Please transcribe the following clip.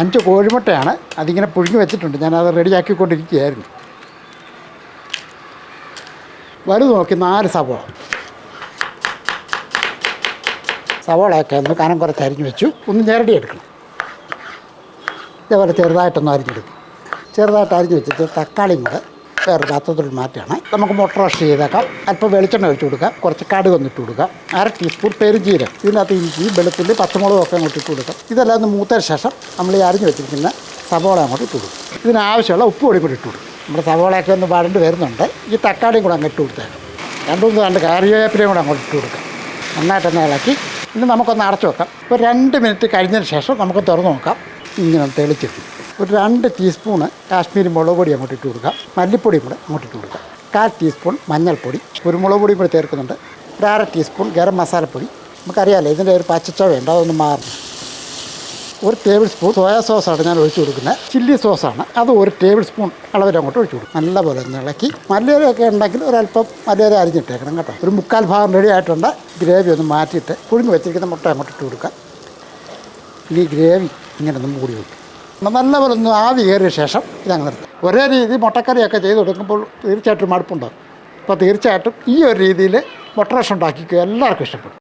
അഞ്ച് കോഴിമുട്ടയാണ് അതിങ്ങനെ പുഴുങ്ങി വെച്ചിട്ടുണ്ട്. ഞാനത് റെഡിയാക്കിക്കൊണ്ടിരിക്കുകയായിരുന്നു. വലുത് നോക്കി നാല് സവോള. സവോളയൊക്കെ ഒന്ന് കനം കുറച്ച് അരിഞ്ഞ് വെച്ചു. ഒന്ന് ഞെരടി എടുക്കണം ഇതേപോലെ ചെറുതായിട്ടൊന്ന് അരിഞ്ഞെടുക്കും. ചെറുതായിട്ട് അരിഞ്ഞ് വെച്ചിട്ട് തക്കാളിയും കൂടെ വേറെ പാത്രത്തിൽ മാറ്റുകയാണ് നമുക്ക് മുട്ട റോസ്റ്റ് ചെയ്തേക്കാം. അല്പം വെളിച്ചെണ്ണ ഒഴിച്ചു കൊടുക്കാം. കുറച്ച് കടുക് ഒന്നിട്ട് കൊടുക്കാം. അര ടീസ്പൂൺ പെരുംജീരം ഇതിനകത്ത് ഇഞ്ചി വെളുത്തുള്ളി പച്ചമുളകും ഒക്കെ അങ്ങോട്ട് ഇട്ട് കൊടുക്കാം. ഇതെല്ലാം ഒന്ന് മൂത്തതിന് ശേഷം നമ്മൾ ഈ അരിഞ്ഞ് വെച്ചിരിക്കുന്ന സവോള അങ്ങോട്ട് ഇട്ട് കൊടുക്കും. ഇതിനാവശ്യമുള്ള ഉപ്പ് പൊടി കൂടി ഇട്ട് കൊടുക്കും. നമ്മുടെ സവോളയൊക്കെ ഒന്ന് വഴണ്ട് വരുന്നുണ്ട്. ഈ തക്കാളിയും കൂടെ അങ്ങ് ഇട്ട് കൊടുത്തേക്കാം. രണ്ടുമൂന്ന് രണ്ട് കറിവേപ്പിലയും കൂടെ അങ്ങോട്ട് ഇട്ട് കൊടുക്കാം. നന്നായിട്ടൊന്ന് ഇളക്കി. ഇനി നമുക്കൊന്ന് അടച്ചു വെക്കാം. ഒരു രണ്ട് മിനിറ്റ് കഴിഞ്ഞതിന് ശേഷം നമുക്ക് തുറന്ന് നോക്കാം. ഇങ്ങനെ തെളിച്ചിട്ട് ഒരു രണ്ട് ടീസ്പൂണ് കാശ്മീരി മുളക് പൊടി അങ്ങോട്ട് ഇട്ട് കൊടുക്കുക മല്ലിപ്പൊടിയും കൂടെ അങ്ങോട്ട് ഇട്ട് കൊടുക്കുക കാൽ ടീസ്പൂൺ മഞ്ഞൾപ്പൊടി. കുരുമുളക് പൊടിയും കൂടി ചേർക്കുന്നുണ്ട്. ഒരു അര ടീസ്പൂൺ ഗരം മസാലപ്പൊടി. നമുക്കറിയാമല്ലോ ഇതിന്റെ ഒരു പച്ചച്ചവയുണ്ട് അതൊന്ന് മാറണം ഒരു ടേബിൾ സ്പൂൺ സോയാ സോസാണ് ഞാൻ ഒഴിച്ചു കൊടുക്കുന്നത്. ചില്ലി സോസാണ് അത് ഒരു ടേബിൾ സ്പൂൺ അളവിൽ അങ്ങോട്ട് ഒഴിച്ചു കൊടുക്കും. നല്ലപോലെ ഒന്ന് ഇളക്കി. മല്ലിയിലൊക്കെ ഉണ്ടെങ്കിൽ ഒരല്പം മല്ലിയില അരിഞ്ഞിട്ടേക്കണം കേട്ടോ. ഒരു മുക്കാൽ ഭാഗം റെഡി ആയിട്ടുണ്ട്. ഗ്രേവി ഒന്ന് മാറ്റിയിട്ട് പുഴുങ്ങി വെച്ചിരിക്കുന്ന മുട്ട അങ്ങോട്ട് ഇട്ട് കൊടുക്കുക ഈ ഗ്രേവി ഇങ്ങനെ ഒന്ന് മൂടി വെക്കും. നല്ലപോലെ ഒന്ന് ആവി കയറിയ ശേഷം ഞങ്ങൾ നിർത്തും. ഒരേ രീതി മുട്ടക്കറിയൊക്കെ ചെയ്ത് കൊടുക്കുമ്പോൾ തീർച്ചയായിട്ടും മടുപ്പുണ്ടാകും അപ്പോൾ തീർച്ചയായിട്ടും ഈ ഒരു രീതിയിൽ മുട്ട റോസ്റ്റ് ഉണ്ടാക്കിക്കുക എല്ലാവർക്കും ഇഷ്ടപ്പെടും.